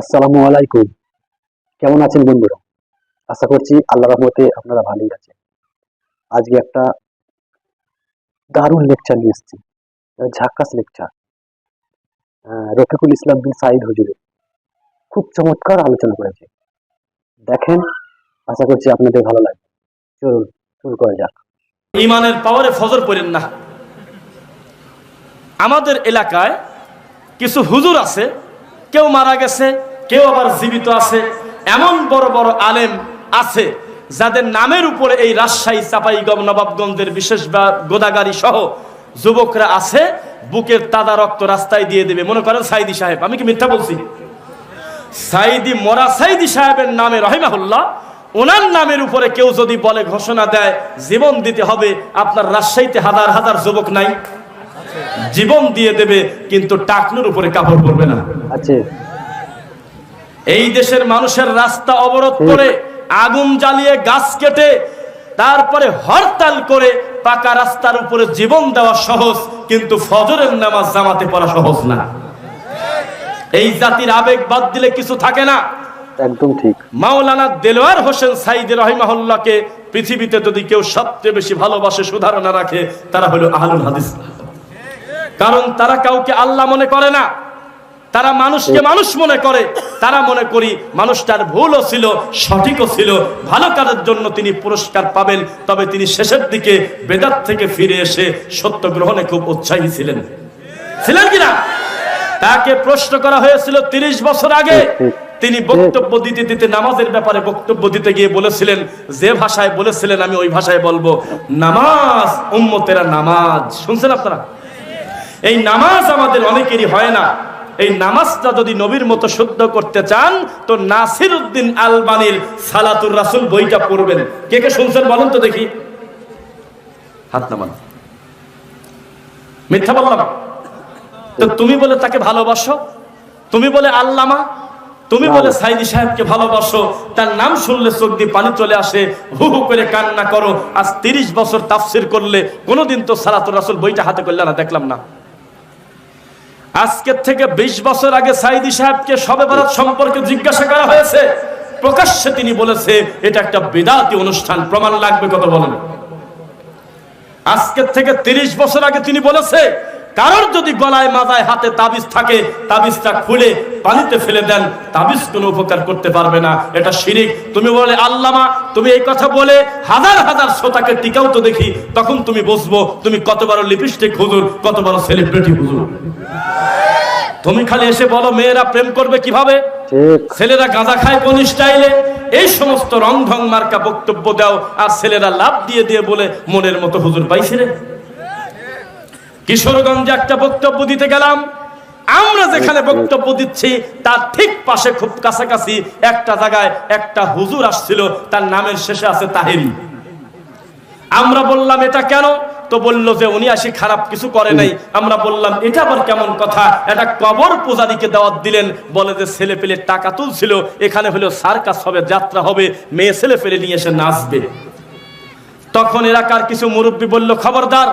আসসালামু আলাইকুম। কেমন আছেন বন্ধুরা? আশা করছি আল্লাহ রহমতে আপনারা ভালোই আছেন। আজকে একটা দারুণ লেকচার নিয়ে এসেছি। ঝাক্কাস লেকচার রফিকুল ইসলাম বিন সাইদ হুজুরের খুব চমৎকার আলোচনা করেছে। দেখেন, আশা করছি আপনাদের ভালো লাগবে। চলুন, শুরু করা যাক। ইমানের পাওয়ারে ফজর পড়েন না। আমাদের এলাকায় কিছু হুজুর আছে, কেউ মারা গেছে কেউ আবার জীবিত আছে, এমন বড় বড় আলেম আছে, যাদের নামের উপরে এই রাজশাহী চাপাইগঞ্জ নবাবগঞ্জের বিশেষ গোদাগাড়ি সহ যুবকরা আছে, বুকের তাদা রক্ত রাস্তায় দিয়ে দেবে। মনে করেন সাইদি সাহেব, আমি কি মিথ্যা বলছি? সাইদি, মরা সাইদি সাহেবের নামে রহিমাহুল্লাহ, ওনার নামের উপরে কেউ যদি বলে, ঘোষণা দেয়, জীবন দিতে হবে, আপনার রাজশাহীতে হাজার হাজার যুবক নাই। জীবন দিয়ে দেবে, কিন্তু টাকনুর উপরে কাপড় পরবে না। আছে এই দেশের মানুষের রাস্তা অবরোধ করে আগুন জ্বালিয়ে গাছ কেটে তারপরে হরতাল করে পাকা রাস্তার উপরে জীবন দেওয়া সহজ কিন্তু ফজরের নামাজ জামাতে পড়া সহজ না। এই জাতির আবেগ বাদ দিলে কিছু থাকে না। একদম ঠিক। মাওলানা দেলোয়ার হোসেন সাইদ রহিমাহুল্লাহকে পৃথিবীতে যদি কেউ সবচেয়ে বেশি ভালোবাসে সুধারণা রাখে তারা হলো আহলুল হাদিস। কারণ তারা কাউকে আল্লাহ মনে করে না। তারা মানুষকে মানুষ মনে করে। তারা মনে করি মানুষটার ভুলও ছিল, সঠিকও ছিল। ভালো কাজের জন্য তিনি পুরস্কার পাবেন। তবে তিনি শেষের দিকে বেদাত থেকে ফিরে এসে সত্য গ্রহণে খুব উৎসাহী ছিলেন। ছিলেন কিনা? তাকে প্রশ্ন করা হয়েছিল তিরিশ বছর আগে। তিনি বক্তব্য দিতে দিতে নামাজের ব্যাপারে বক্তব্য দিতে গিয়ে বলেছিলেন, যে ভাষায় বলেছিলেন, আমি ওই ভাষায় বলব। নামাজ, উম্মতেরা নামাজ। শুনছেন আপনারা? এই নামাজ আমাদের অনেকেরই হয় না। এই নামাজটা যদি নবীর মতো শুদ্ধ করতে চান তো নাসির উদ্দিন আলবানির সালাতুর রাসুল বইটা পড়বেন। কে কে শুনছেন বলুন তো দেখি। হাত নামান। মিথ্যা বললাম। তো তুমি বলে তাকে ভালোবাসো? তুমি বলে আল্লামা? তুমি বলে সাইদি সাহেবকে ভালোবাসো? তার নাম শুনলে চোখ দিয়ে পানি চলে আসে হু হু করে কান্না করো। আজ তিরিশ বছর তাফসির করলে কোনোদিন তো সালাতুর রাসুল বইটা হাতে করলে না দেখলাম না। আজকের থেকে ২০ বছর আগে সাইদি সাহেবকে সবে ভারত সম্পর্কে জিজ্ঞাসা করা হয়েছে। প্রকাশ্যে তিনি বলেছে, এটা একটা বেদাতি অনুষ্ঠান, প্রমাণ লাগবে কত বলেন। আজকের থেকে ৩০ বছর আগে তিনি বলেছে, কারোর যদি গলায় মাথায় হাতে তাবিজ থাকে, তাবিজটা খুলে পানিতে ফেলে দেন তাবিজ কোনো উপকার করতে পারবে না। এটা শিরিক। তুমি বলে আল্লামা তুমি এই কথা বলে হাজার হাজার শ্রোতাকে টিকাও তো দেখি তখন তুমি বসবো তুমি কত বড় লিপস্টিক হুজুর কত বড় সেলিব্রিটি হুজুর। তুমি খালি এসে বলো মেয়েরা প্রেম করবে কীভাবে? ছেলেরা গাঁজা খায় কোন স্টাইলে? এই সমস্ত রং ঢং মার্কা বক্তব্য দাও আর ছেলেরা লাভ দিয়ে দিয়ে বলে মনের মতো হুজুর পাইছে রে। কিশোরগঞ্জে একটা বক্তব্য দিতে গেলাম আমরা যেখানে বক্তব্য দিচ্ছি, তার ঠিক পাশে খুব কাছাকাছি একটা জায়গায় একটা হুজুর আসছিল, তার নামের শেষে আছে তাহেরি আমরা বললাম, এটা কেন? তো বলল যে, উনি আসি খারাপ কিছু করে নাই। আমরা বললাম, এটা আবার কেমন কথা? এটা কবর পূজারীকে দাওয়াত দিলেন, বলে যে ছেলে পেলে টাকা তুলছিল, এখানে হলো সার্কাস হবে, যাত্রা হবে, মেয়ে ছেলে পেলে নিয়ে এসে নাচবে। তখন এলাকার কিছু মুরব্বী বলল, খবরদার,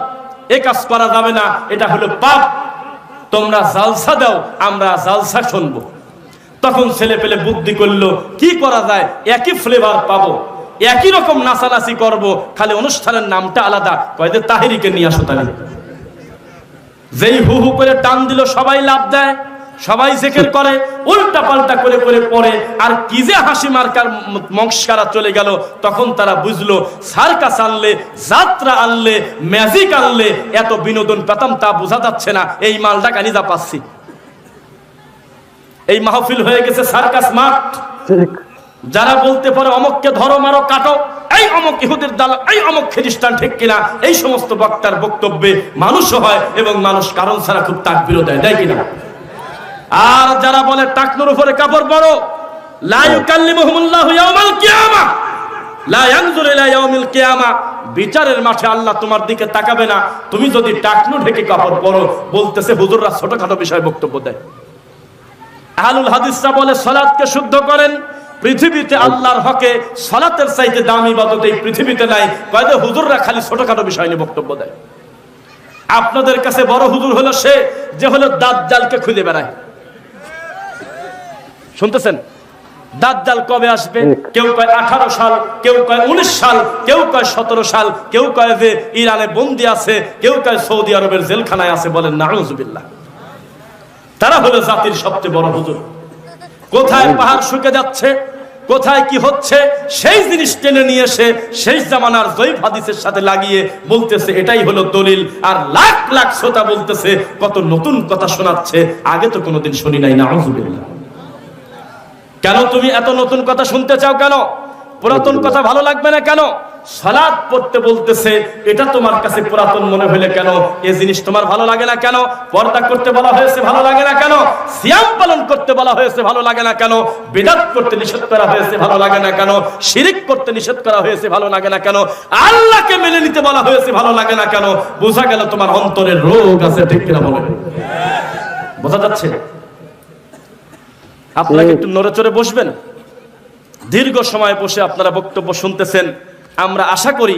এ কাজ করা যাবে না, এটা হলো পাপ। তোমরা জালসা দাও, আমরা জালসা শুনব। তখন ছেলে পেলে বুদ্ধি করল, কি করা যায়? একই ফ্লেভার পাবো। একই রকম নাচানাচি করব। খালি অনুষ্ঠানের নামটা আলাদা। কয়েদে তাহিরিকে নিয়ে আসো তাহলে। যেই হু হু করে টান দিল, সবাই লাভ দেয়। সবাই জেকের করে উল্টা পাল্টা করে করে পড়ে আর কি যে হাসি মার্কার মংস্কারা চলে গেল তখন তারা বুঝলো সার্কাস আনলে যাত্রা আনলে ম্যাজিক আনলে এত বিনোদন পেতাম তা বোঝা যাচ্ছে না এই মালটা কানিজা পাচ্ছি। এই মাহফিল হয়ে গেছে সার্কাস মাঠ। যারা বলতে পারে অমককে ধরো মারো কাটো এই অমক ইহুদের দালা এই অমক খ্রিস্টান ঠিক কিনা? এই সমস্ত বক্তার বক্তব্যে মানুষও হয় এবং মানুষ কারণ ছাড়া খুব তাক বিরোধ দেয় কিনা? আর যারা বলে টাকনুর উপরে কাপড় পরো বিচারের মাঠে আল্লাহ তোমার দিকে তাকাবে না। তুমি যদি টাকনু ঢেকে কাপড় পরো, বলতেছে হুজুররা ছোটখাটো বিষয়ে বক্তব্য দেয়। আহলুল হাদিসরা বলে সালাতকে শুদ্ধ করেন। পৃথিবীতে আল্লাহর হকে সলাতের চাইতে দামি ইবাদত এই পৃথিবীতে নাই। কয়দে হুজুররা খালি ছোটখাটো বিষয় নিয়ে বক্তব্য দেয়। আপনাদের কাছে বড় হুজুর হলো সে, যে হলো দাঁত জালকে খুঁজে বেড়ায়। শুনতেছেন? দাজ্জাল কবে আসবে? কেউ কয় আঠারো সাল কেউ কয় উনিশ সাল কেউ কয় সতেরো সাল কেউ কয় যে ইরানে বন্দি আছে কেউ কয় সৌদি আরবের জেলখানায় আছে বলেন নাউজুবিল্লাহ। তারা হলো জাতির সবচেয়ে বড় হুজুর। কোথায় পাহাড় শুকে যাচ্ছে কোথায় কি হচ্ছে সেই জিনিস টেনে নিয়ে এসে শেষ জামানার জৈব হাদিসের সাথে লাগিয়ে বলতেছে এটাই হলো দলিল। আর লাখ লাখ শ্রোতা বলতেছে কত নতুন কথা শোনাচ্ছে আগে তো কোনোদিন শুনি নাই না কেন তুমি এত নতুন কথা শুনতে চাও কেন? পুরাতন কথা ভালো লাগবে না কেন? সালাদ পড়তে বলতেছে, এটা তোমার কাছে পুরাতন মনে হইলে কেন? এ জিনিস তোমার ভালো লাগে না কেন? পর্দা করতে বলা হয়েছে ভালো লাগে না কেন? সিয়াম পালন করতে বলা হয়েছে ভালো লাগে না কেন? বিদাত করতে নিষেধ করা হয়েছে ভালো লাগে না কেন? শিরিক করতে নিষেধ করা হয়েছে ভালো লাগে না কেন? আল্লাহকে মেনে নিতে বলা হয়েছে ভালো লাগে না কেন? বোঝা গেল তোমার অন্তরের রোগ আছে ঠিক কিনা বলে। বোঝা যাচ্ছে? আপনাকে একটু নড়ে চড়ে বসবেন? দীর্ঘ সময় বসে আপনারা বক্তব্য শুনতেছেন। আমরা আশা করি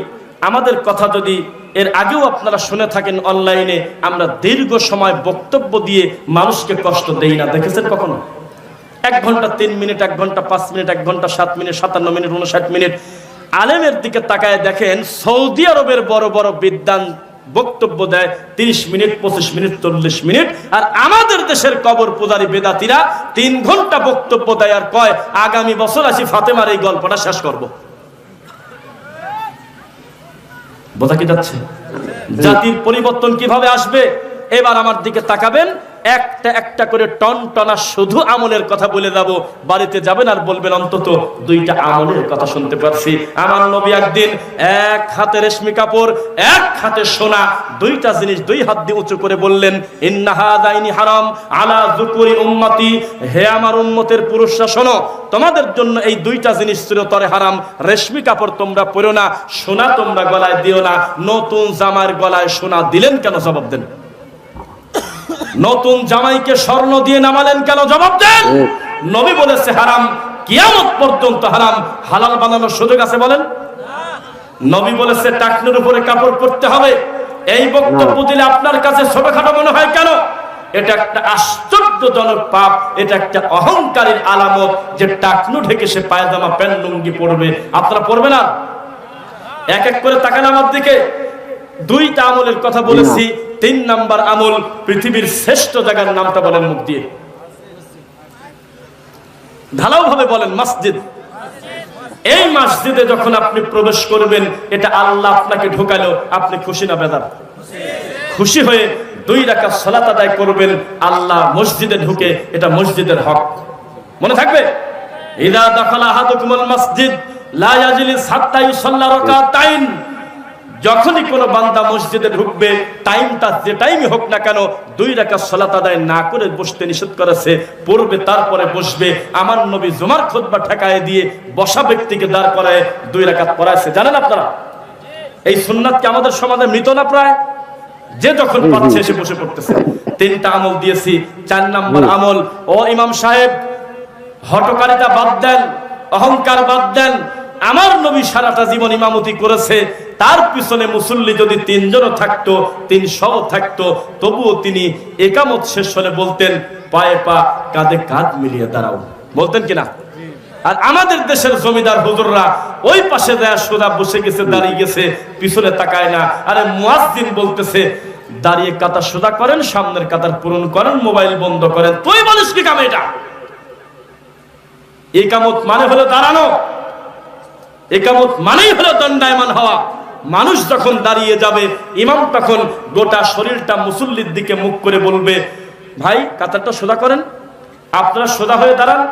আমাদের কথা যদি এর আগেও আপনারা শুনে থাকেন অনলাইনে আমরা দীর্ঘ সময় বক্তব্য দিয়ে মানুষকে কষ্ট দেই না। দেখেছেন কখনো? এক ঘণ্টা তিন মিনিট এক ঘণ্টা পাঁচ মিনিট এক ঘণ্টা সাত মিনিট সাতান্ন মিনিট উনষাট মিনিট। আলেমের দিকে তাকায় দেখেন সৌদি আরবের বড় বড় বিদ্যান বক্তব্য দেয় তিরিশ মিনিট পঁচিশ মিনিট চল্লিশ মিনিট। আর আমাদের দেশের কবর পূজারী বেদাতিরা তিন ঘণ্টা বক্তব্য দেয় আর কয় আগামী বছর আসি ফাতেমার এই গল্পটা শেষ করব। বোঝা কি যাচ্ছে? জাতির পরিবর্তন কীভাবে আসবে? এবার আমার দিকে তাকাবেন। একটা একটা করে টন টনা শুধু আমলের কথা বলে যাব। বাড়িতে যাবেন আর বলবেন, অন্তত দুইটা আমলের কথা শুনতে পারছি। আমার নবী একদিন এক হাতে রেশমি কাপড়, এক হাতে সোনা, দুইটা জিনিস দুই হাত দিয়ে উঁচু করে বললেন ইন্নাহাদাইনি হারাম, আলা জুকুরি উম্মতি। হে আমার উম্মতের পুরুষরা, শোনো, তোমাদের জন্য এই দুইটা জিনিস চিরতরে হারাম। রেশমি কাপড় তোমরা পরো না, সোনা তোমরা গলায় দিও না। নতুন জামার গলায় সোনা দিলেন কেন? জবাব দেন। নতুন জামাইকে স্বর্ণ দিয়ে নামালেন কেন? জবাব দেন। নবী বলেছে হারাম। কিয়ামত পর্যন্ত হারাম। হালাল বানানোর সুযোগ আছে বলেন? নবী বলেছে টাকনুর উপরে কাপড় পরতে হবে। এই বক্তব্য দিলে আপনার কাছে ছোটখাটো মনে হয় কেন? এটা একটা আশ্চর্যজনক পাপ। এটা একটা অহংকারের আলামত যে টাকনু ঢেকে সে পায়জামা প্যান্ট লুঙ্গি পরবে। আপনারা পরবে না এক এক করে তাকান আমার দিকে। দুইটা আমলের কথা বলেছি তিন নাম্বার আমল পৃথিবীর শ্রেষ্ঠ জায়গার নামটা বলেন মুখ দিয়ে। ঢালাও ভাবে বলেন মসজিদ। এই মসজিদে যখন আপনি প্রবেশ করবেন এটা আল্লাহ আপনাকে ঢোকালো আপনি খুশি না বেদার? খুশি হয়ে দুই রাখা সলাত আদায় করবেন আল্লাহ মসজিদে ঢুকে এটা মসজিদের হক। মনে থাকবে? ইদা দখলা আহাদুকুমুল মসজিদ লা ইয়াজলিস হাত্তা ইউসাল্লা রাকাতাইন। যখনই কোনো বান্দা মসজিদে ঢুকবে টাইমটা যে টাইমই হোক না কেন দুই রাকাত সলাত আদায় না করে বসতে নিষেধ করেছে পড়বে তারপরে বসবে আমার নবী জুমার খুতবা ঠেকায় দিয়ে বসা ব্যক্তিকে দাঁড় করায় দুই রাকাত পড়াইছে। জানেন আপনারা? এই সুন্নাত কি আমাদের সমাজে মৃত না প্রায়? যে যখন পাচ্ছে এসে বসে পড়তেছে। তিনটা আমল দিয়েছি চার নাম্বার আমল ও ইমাম সাহেব হটকারিতা বাদ দেন অহংকার বাদ দেন আমার নবী সারাটা জীবন ইমামতি করেছে, তার পিছনে মুসল্লি যদি তিনজনও থাকতো তিনশো থাকতো, তবুও তিনি একামত শেষ হলে বলতেন, পায়ে পা, কাঁধে কাঁধ মিলিয়ে দাঁড়াও। বলতেন কিনা? আর আমাদের দেশের জমিদার হুজুররা ওই পাশে দেয়া সোজা বসে গেছে, দাঁড়িয়ে গেছে, পিছনে তাকায় না। আরে মুয়াজ্জিন বলতেছে, দাঁড়িয়ে কাতার সোজা করেন, সামনের কাতার পূরণ করেন, মোবাইল বন্ধ করেন। তুই বলিস কি কাম এটা? একামত মানে হলো দাঁড়ানো। একামত মানেই হলো দণ্ডায়মান হওয়া। মানুষ যখন দাঁড়িয়ে যাবে, ইমাম তখন গোটা শরীরটা মুসল্লির দিকে মুখ করে বলবে, ভাই, কাতারটা সোজা করেন। আপনারা সোজা হয়ে দাঁড়ান।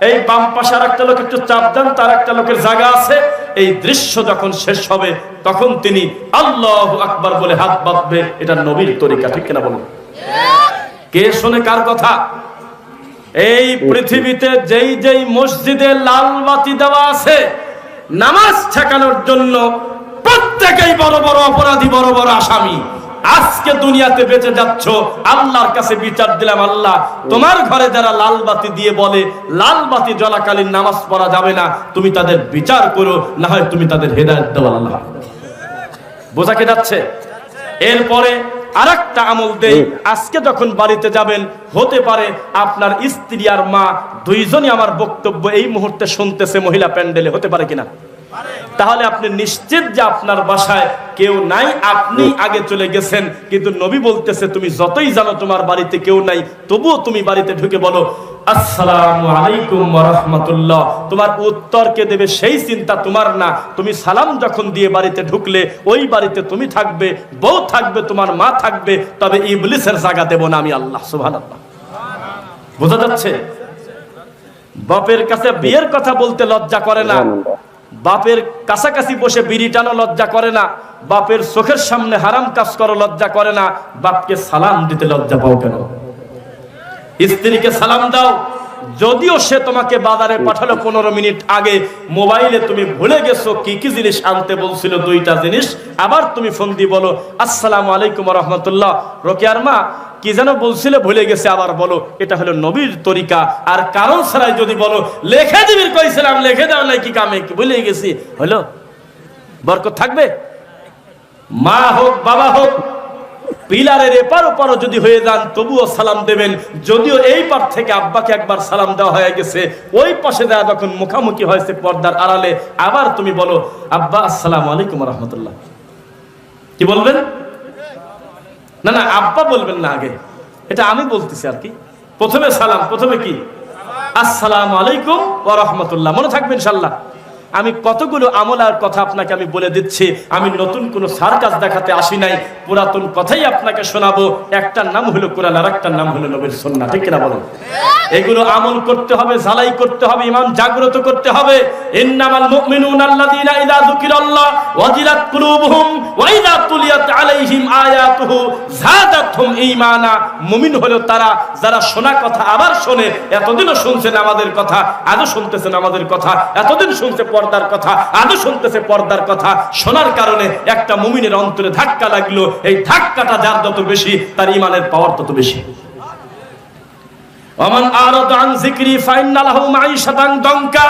এই বাম পাশে আর একটা লোক একটু চাপ দেন, তার একটা লোকের জায়গা আছে। এই দৃশ্য যখন শেষ হবে, তখন তিনি আল্লাহ আকবার বলে হাত বাঁধবে। এটা নবীর তরিকা, ঠিক কিনা বলুন? কে শোনে কার কথা? এই পৃথিবীতে যেই যেই মসজিদে লাল বাতি দেওয়া আছে নামাজ ঠেকানোর জন্য প্রত্যেকেই বড় বড় অপরাধী, বড় বড় আসামি। আজকে দুনিয়াতে বেঁচে যাচ্ছ, আল্লাহর কাছে বিচার দিলাম, আল্লাহ, তোমার ঘরে যারা লাল বাতি দিয়ে বলে, লাল বাতি জ্বলাকালীন নামাজ পড়া যাবে না, তুমি তাদের বিচার করো, না হয় তুমি তাদের হেদায়ত দাও আল্লাহ। বোঝা যাচ্ছে? এরপরে আর একটা আমল দেই। আজকে যখন বাড়িতে যাবেন হতে পারে আপনার স্ত্রী আর মা দুইজনই আমার বক্তব্য এই মুহূর্তে শুনতেছে মহিলা প্যান্ডেলে হতে পারে কিনা? তাহলে আপনি নিশ্চিত যে আপনার বাসায় কেউ নাই, আপনি আগে চলে গেছেন। কিন্তু নবী বলতেছে, তুমি যতই জানো তোমার বাড়িতে কেউ নাই, তবুও তুমি বাড়িতে ঢুকে বলো ঢুকলে, ওই বাড়িতে তুমি থাকবে, বউ থাকবে, তোমার মা থাকবে, তবে আমি বাপের কাছে বিয়ের কথা বলতে লজ্জা করে না। বাপের কাছাকাছি বসে বিড়ি টানো লজ্জা করে না, বাপের চোখের সামনে হারাম কাজ করো লজ্জা করে না, বাপকে সালাম দিতে লজ্জা পাও কেন? স্ত্রীকে সালাম দাও, যদিও সে তোমাকে বাজারে পাঠালো পনেরো মিনিট আগে, মোবাইলে তুমি ভুলে গেছো কি কি জিনিস আনতে বলছিল দুইটা জিনিস, আবার তুমি ফোন দিয়ে বলো, আসসালামু আলাইকুম রহমতুল্লাহ। রোকেয়ার মা কি যেন বলছিলে, ভুলে গেছে আবার বলো, এটা হলো নবীর তরিকা। আর কারণ ছাড়াই যদি বলো, লেখে দিবির কইছিলাম লিখে দাও কামে কি ভুলে গেছি? হলো? বরকত থাকবে? মা হোক, বাবা হোক, পিলারের এপার ওপারও যদি হয়ে যান, তবুও সালাম দেবেন। যদিও এই পার থেকে আব্বাকে একবার সালাম দেওয়া হয়ে গেছে, ওই পাশে দেওয়া যখন মুখামুখি হয়েছে পর্দার আড়ালে, আবার তুমি বলো, আব্বা, আসসালামু আলাইকুম রহমতুল্লাহ। কি বলবেন? না না, আব্বা বলবেন না আগে। এটা আমি বলতেছি আর কি। প্রথমে সালাম, প্রথমে কি? আসসালাম আলাইকুম ওয়া রাহমাতুল্লাহ। মনে থাকবে ইনশাআল্লাহ। আমি কতগুলো আমলার কথা আপনাকে আমি বলে দিচ্ছি। আমি নতুন কোনো সার্কাস দেখাতে আসি নাই। পুরাতন কথাই আপনাকে শোনাবো। একটার নাম হলো কোরআন আর একটার নাম হলো নবীর সুন্নাহ। ঠিক কিনা বলেন? এগুলো আমল করতে হবে ঝালাই করতে হবে ইমান জাগ্রত করতে হবে। মুমিন হলো তারা, যারা শোনা কথা আবার শোনে। এতদিনও শুনছেন আমাদের কথা, আজও শুনতেছেন আমাদের কথা। এতদিন শুনছে পর্দার কথা, আদৌ শুনতেছে পর্দার কথা। শোনার কারণে একটা মুমিনের অন্তরে ধাক্কা লাগল। এই ধাক্কাটা যার যত বেশি, তার ইমানের পাওয়ার তত বেশি। অমান আর আন যিকরি ফাইন মাঈশাতান মাইশাতাং দঙ্কা,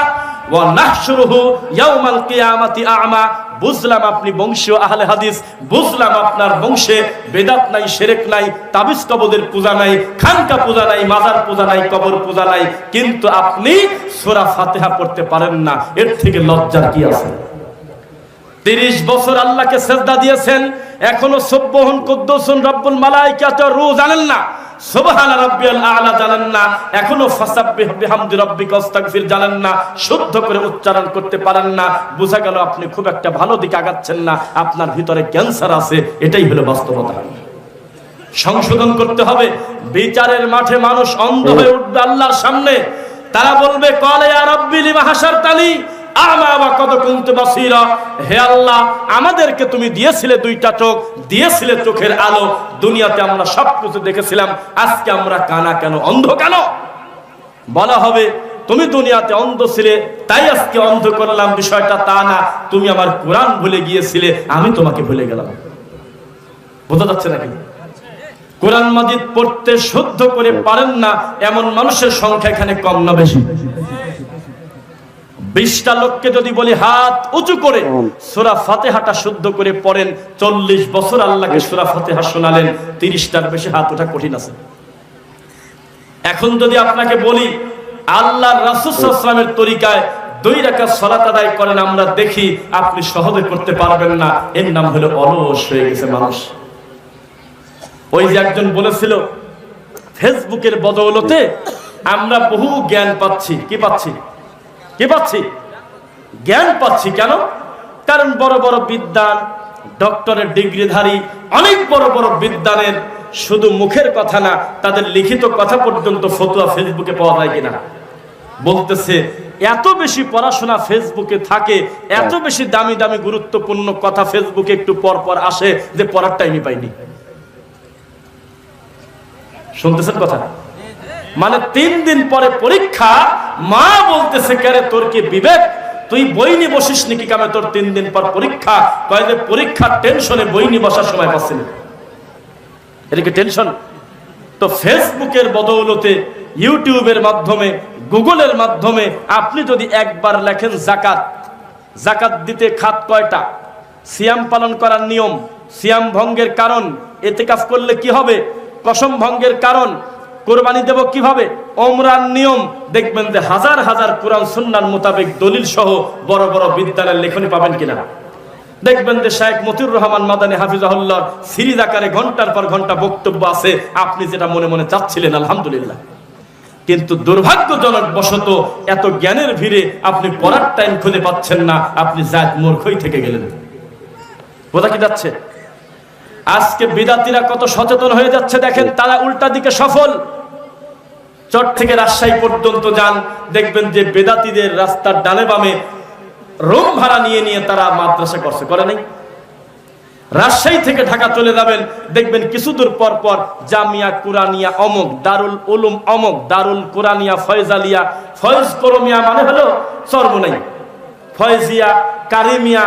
ওয়া নাহশুরুহু ইয়াউমাল কিয়ামাতি আ'মা বুঝলাম আপনি বংশীয় আহলে হাদিস, বুঝলাম আপনার বংশে বেদাত নাই শিরক নাই, তাবিজ কবদের পূজা নাই, খানকা পূজা নাই, মাজার পূজা নাই, কবর পূজা নাই, কিন্তু আপনি সূরা ফাতিহা পড়তে পারেন না। এর থেকে লজ্জার কি আছে? তিরিশ বছর আল্লাহকে সেজদা দিয়েছেন, এখনও সব্বহন কুদ্দুসুন রব্বুল মালাইকাত রু জানেন না। উচ্চারণ করতে পারেন না। গেল আপনি খুব একটা ভালো দিকে আগাচ্ছেন না, আপনার ভিতরে ক্যান্সার আছে, এটাই হলো বাস্তবতা। সংশোধন করতে হবে, বিচারের মাঠে মানুষ অন্ধ হয়ে উঠবে আল্লাহর সামনে। তারা বলবে, কলে আর হে আল্লাহ, আমাদেরকে তুমি দিয়েছিলে দুইটা চোখ, দিয়েছিলে চোখের আলো, দুনিয়াতে আমরা দেখেছিলাম, আজকে আমরা কানা কেন, অন্ধ কেন? বলা হবে, তুমি দুনিয়াতে অন্ধ ছিলে, তাই আজকে অন্ধ করলাম, বিষয়টা তা না, তুমি আমার কোরআন ভুলে গিয়েছিলে, আমি তোমাকে ভুলে গেলাম। বোঝা যাচ্ছে নাকি? কোরআন মাজিদ পড়তে শুদ্ধ করে পারেন না, এমন মানুষের সংখ্যা এখানে কম না বেশি। বিশটা লোককে যদি বলি হাত উঁচু করে সুরা ফাতেহাটা শুদ্ধ করে পড়েন চল্লিশ বছর আল্লাহকে সুরা ফাতেহা শোনালেন তিরিশটার বেশি হাত ওঠা কঠিন আছে। এখন যদি আপনাকে বলি আল্লাহ রাসুসালামের তরিকায় দুই রাকাত সলাত আদায় করেন আমরা দেখি আপনি সহজে করতে পারবেন না। এর নাম হলো অলস হয়ে গেছে মানুষ। ওই যে একজন বলেছিল ফেসবুকের বদৌলতে আমরা বহু জ্ঞান পাচ্ছি। কি পাচ্ছি? কি পাচ্ছি? জ্ঞান পাচ্ছি কেন? কারণ বড় বড় বিদ্যান ডক্টরের ডিগ্রিধারী, অনেক বড় বড় বিদ্যানের শুধু মুখের কথা না, তাদের লিখিত কথা পর্যন্ত ফতুয়া ফেসবুকে পাওয়া যায় কিনা? বলতেছে, এত বেশি পড়াশোনা ফেসবুকে থাকে, এত বেশি দামি দামি গুরুত্বপূর্ণ কথা ফেসবুকে একটু পর পর আসে যে পড়ার টাইমই পাইনি। শুনতেছেন কথা মানে তিন দিন পরে পরীক্ষা, মা বলতেছে, কেরে, তোর কি বিবেক? তুই বই নিয়ে বসিস নাকি কামে তোর তিন দিন পর পরীক্ষা। কয় যে, পরীক্ষার টেনশনে বই নিয়ে বসার সময় পাচ্ছি না। এটা কি টেনশন তো ফেসবুকের বদৌলতে, ইউটিউবের মাধ্যমে, গুগলের মাধ্যমে আপনি যদি একবার লেখেন জাকাত জাকাত দিতে খাত কয়টা? সিয়াম পালন করার নিয়ম, সিয়াম ভঙ্গের কারণ এতে কাজ করলে কি হবে? কসম ভঙ্গের কারণ কোরবানি দেব কীভাবে? ওমরান নিয়ম। দেখবেন যে হাজার হাজার কোরআন সুন্নার মোতাবেক দলিল সহ বড় বড় বিদ্যালয়ের লেখনী পাবেন কিনা? দেখবেন যে শাহেখ মতিউর রহমান মাদানী হাফিজাহুল্লাহ সিরিজ আকারে ঘণ্টার পর ঘণ্টা বক্তব্য আছে। আপনি যেটা মনে মনে চাচ্ছিলেন, আলহামদুলিল্লাহ। কিন্তু দুর্ভাগ্যজনক বশত এত জ্ঞানের ভিড়ে আপনি পড়ার টাইম খুঁজে পাচ্ছেন না। আপনি জাত মূর্খই থেকে গেলেন। বোঝা কি যাচ্ছে? আজকে বিদাতিরা কত সচেতন হয়ে যাচ্ছে দেখেন, তারা উল্টা দিকে সফল। চট থেকে রাজশাহী পর্যন্ত যান, দেখবেন যে বেদাতিদের রাস্তার ডানে বামে রুম ভাড়া নিয়ে নিয়ে তারা মাদ্রাসা করছে, করে নাই। রাজশাহী থেকে ঢাকা চলে যাবেন, দেখবেন কিছু দূর পর পর জামিয়া কুরানিয়া অমক, দারুল উলুম অমক, দারুল কুরানিয়া ফয়জালিয়া, ফয়েজ করমিয়া মানে হলো সর্বনাই ফয়েজিয়া, কারিমিয়া,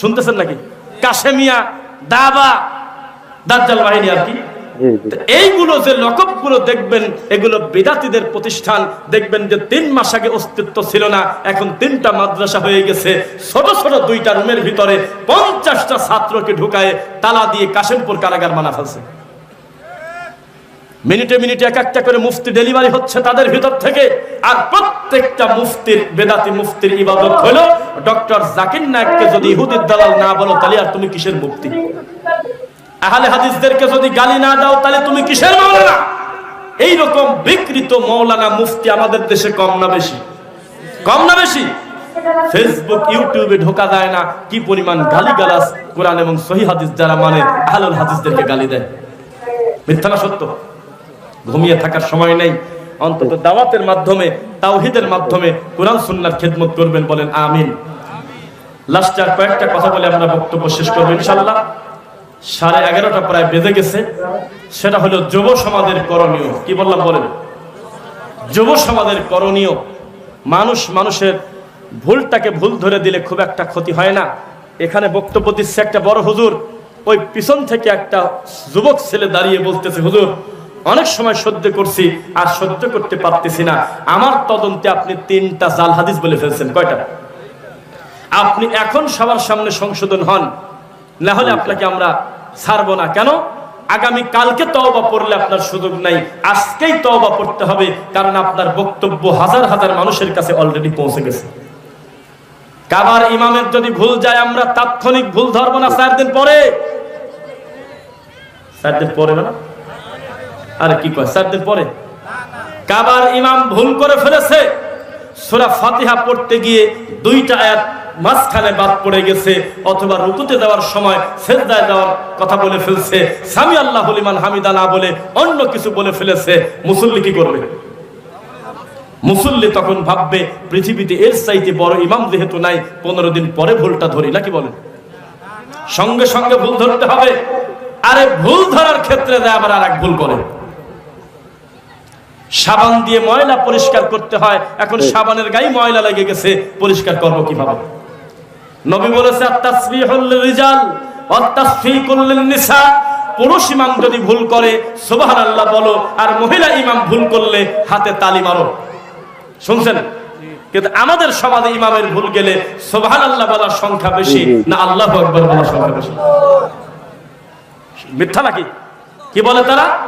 শুনতেছেন নাকি? কাশেমিয়া, দাবা দাজ্জাল বাহিনী আর কি। এইগুলো যে লকবগুলো দেখবেন এগুলো বিদাতিদের প্রতিষ্ঠান দেখবেন যে তিন মাস আগে অস্তিত্ব ছিল না এখন তিনটা মাদ্রাসা হয়ে গেছে। ছোট ছোট দুইটা রুমের ভিতরে পঞ্চাশটা ছাত্রকে ঢুকায় তালা দিয়ে কাশিমপুর কারাগার বানা ফেলছে। মিনিটে মিনিটে এক একটা করে মুফতি ডেলিভারি হচ্ছে তাদের ভিতর থেকে। আর প্রত্যেকটা মুফতির বেদাতি মুফতির ইবাদত হলো ডক্টর জাকির নায়ককে যদি ইহুদির দালাল না বলো তাহলে আর তুমি কিসের মুক্তি আহলে হাদিসদেরকে যদি গালি না দাও, তাহলে তুমি কিসের মাওলানা? এইরকম বিকৃত মৌলানা মুফতি আমাদের দেশে কম না বেশি? কম না বেশি? ফেসবুক ইউটিউবে ঢোকা যায় না, কি পরিমাণ গালি গালাস কোরআন এবং সহি হাদিস যারা মানে আহলুল হাদিসদেরকে গালি দেয়। মিথ্যা না সত্য? ঘুমিয়ে থাকার সময় নেই। অন্তত দাওয়াতের মাধ্যমে, তাওহিদের মাধ্যমে কোরআন সুন্নার খেদমত করবেন বলেন, আমিন। লাস্টে আর কয়েকটা কথা বলে আমরা বক্তব্য শেষ করব ইনশাল্লাহ সাড়ে এগারোটা প্রায় বেজে গেছে। সেটা হলো যুব সমাজের করণীয়। কি বললাম, বলেন? যুব সমাজের করণীয়। মানুষ মানুষের ভুলটাকে ভুল ধরে দিলে খুব একটা ক্ষতি হয় না। এখানে বক্তব্য দিচ্ছে একটা বড় হুজুর। ওই পিছন থেকে একটা যুবক ছেলে দাঁড়িয়ে বলতেছে, হুজুর, অনেক সময় সহ্য করছি আর সহ্য করতে পারতেছি না। আমার তদন্তে আপনি তিনটা জাল হাদিস বলে ফেলছেন। কয়টা? আপনি এখন সবার সামনে সংশোধন হন। না হলে আপনাকে আমরা ছাড়বো না। কেন? আগামী কালকে তওবা পড়লে আপনার সুযোগ নাই। আজকেই তওবা পড়তে হবে, কারণ আপনার বক্তব্য হাজার হাজার মানুষের কাছে অলরেডি পৌঁছে গেছে। কাবার ইমামের যদি ভুল যায়, আমরা তাৎক্ষণিক ভুল ধরবো না চার দিন পরে। চার দিন পরে না? আরে কি কয়, চার দিন পরে? কাবার ইমাম ভুল করে ফেলেছে। সূরা ফাতিহা পড়তে গিয়ে দুইটা আয়াত মাঝখানে বাদ পড়ে গেছে, অথবা রুকুতে দেওয়ার সময় সেজদায় দেওয়ার কথা বলে ফেলছে, সামি আল্লাহ লিমান হামিদা না বলে অন্য কিছু বলে ফেলেছে, মুসল্লি কি করবে? মুসল্লি তখন ভাববে, পৃথিবীতে এর চাইতে বড় ইমাম যেহেতু নাই, পনেরো দিন পরে ভুলটা ধরি, নাকি বলেন? সঙ্গে সঙ্গে ভুল ধরতে হবে। আরে ভুল ধরার ক্ষেত্রে আবার আর এক ভুল করে। সাবান দিয়ে ময়লা পরিষ্কার করতে হয়। এখন সাবানের গায়ে ময়লা লেগে গেছে পরিষ্কার করব কীভাবে? নবী বলেছে রিজাল নিসা। পুরুষ ইমাম যদি ভুল করে সুবহানাল্লাহ বলো আর মহিলা ইমাম ভুল করলে হাতে তালি মারো। শুনছেন? কিন্তু আমাদের সমাজে ইমামের ভুল গেলে সুবহানাল্লাহ বলার সংখ্যা বেশি না আল্লাহ আকবার বলার সংখ্যা বেশি? মিথ্যা নাকি? কি বলে তারা?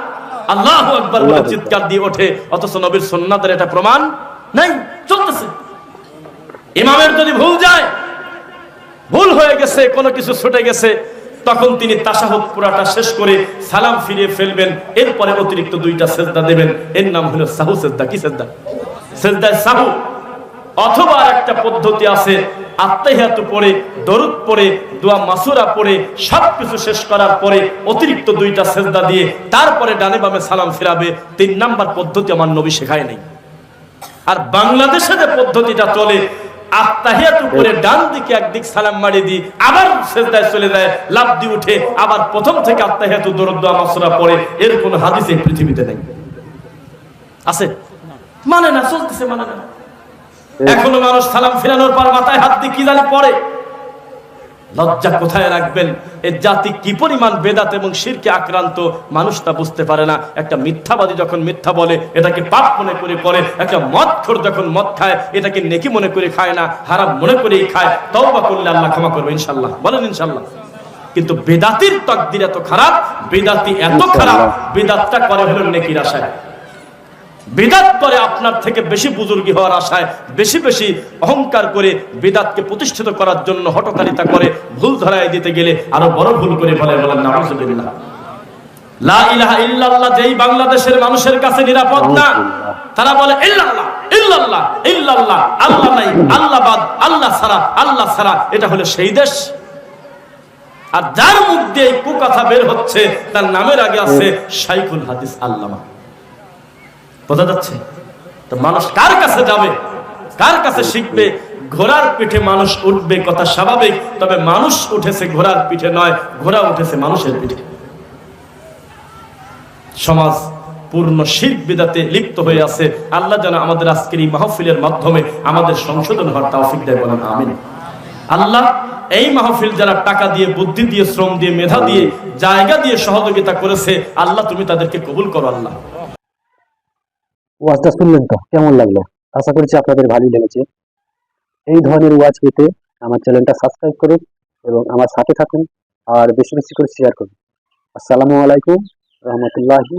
আল্লাহ আকবার বলে চিৎকার দিয়ে ওঠে অথচ নবীর সুন্নাতের এটা প্রমাণ নাই চলতেছে। ইমামের যদি ভুল যায় ভুল হয়ে গেছে কোনো কিছু ছুটে গেছে তখন তিনি তাসাহত পুরাটা শেষ করে সালাম ফিরিয়ে ফেলবেন এরপরে অতিরিক্ত দুইটা সেজদা দেবেন। এর নাম হলো সাহু সেজদা কি সেজদা? সেজদায় সাহু। অথবা একটা পদ্ধতি আছে আত্মাহিয়াতু পড়ে, দরুদ পড়ে, দোয়া মাসুরা পড়ে, সবকিছু শেষ করার পরে অতিরিক্ত দুইটা সেজদা দিয়ে তারপরে ডানে বামে সালাম ফিরাবে, তিন নাম্বার পদ্ধতি আমার নবী শেখায় নাই। আর বাংলাদেশে যে পদ্ধতিটা চলে আত্মাহিয়াত উপরে ডান দিকে একদিক সালাম মারি দি আবার সেজদায় চলে যায় লাভ দিয়ে উঠে আবার প্রথম থেকে আত্মাহিয়াতু দরুদ, দোয়া, মাসুরা পড়ে, এর কোনো হাদিস এই পৃথিবীতে নেই। আছে? না, চলতেছে না। এখনও মানুষ সালাম ফিরানোর পর মাথায় হাত দিয়ে কি জানি পড়ে। লজ্জা কোথায় রাখবেন? এর জাতি কি পরিমাণ বেদাত এবং শিরকে আক্রান্ত মানুষ তা বুঝতে পারে না। একটা মিথ্যাবাদী যখন মিথ্যা বলে এটাকে পাপ মনে করে করে একটা মদ খোর যখন মদ খায় এটাকে নেকি মনে করে খায় না হারাম মনে করেই খায়। তওবা করলে আল্লাহ ক্ষমা করবে ইনশাল্লাহ বলেন ইনশাল্লাহ কিন্তু বেদাতির তকদির এত খারাপ বেদাতি এত খারাপ বেদাতটা করে হলো নেকির আশায়। বেদাত করে আপনার থেকে বেশি বুজুর্গি হওয়ার আশায় বেশি বেশি অহংকার করে বেদাতকে প্রতিষ্ঠিত করার জন্য হটকারিতা করে ভুল ধরায় দিতে গেলে আরও বড় ভুল করে বলে বলেন নাউজুবিল্লাহ। লা ইলাহা ইল্লাল্লাহ যেই বাংলাদেশের মানুষের কাছে নিরাপদ না তারা বলে ইল্লাল্লাহ ইল্লাল্লাহ ইল্লাল্লাহ আল্লাহ নাই আল্লাহ বাদ আল্লাহ ছাড়া আল্লাহ ছাড়া এটা হলো সেই দেশ। আর যার মুখ দিয়ে এই কুকথা বের হচ্ছে তার নামের আগে আছে শাইখুল হাদিস আল্লামা। বোঝা যাচ্ছে? তো মানুষ কার কাছে যাবে? কার কাছে শিখবে? ঘোড়ার পিঠে মানুষ উঠবে, কথা স্বাভাবিক। তবে মানুষ উঠেছে ঘোড়ার পিঠে নয়, ঘোড়া উঠেছে মানুষের পিঠে। সমাজ পূর্ণ শিল্প বিদাতে লিপ্ত হয়ে আছে। আল্লাহ যেন আমাদের আজকের এই মাহফিলের মাধ্যমে আমাদের সংশোধন হওয়ার তৌফিক দেয় বলেন, আমিন। আল্লাহ এই মাহফিল যারা টাকা দিয়ে, বুদ্ধি দিয়ে, শ্রম দিয়ে, মেধা দিয়ে, জায়গা দিয়ে সহযোগিতা করেছে, আল্লাহ তুমি তাদেরকে কবুল করো, আল্লাহ। ওয়াজটা শুনলেন তো কেমন লাগল? আশা করছি আপনাদের ভালোই লেগেছে। এই ধরনের ওয়াজ পেতে আমার চ্যানেলটা সাবস্ক্রাইব করুন এবং আমার সাথে থাকুন আর বেশি বেশি করে শেয়ার করুন। আসসালামু আলাইকুম, রহমতুল্লাহি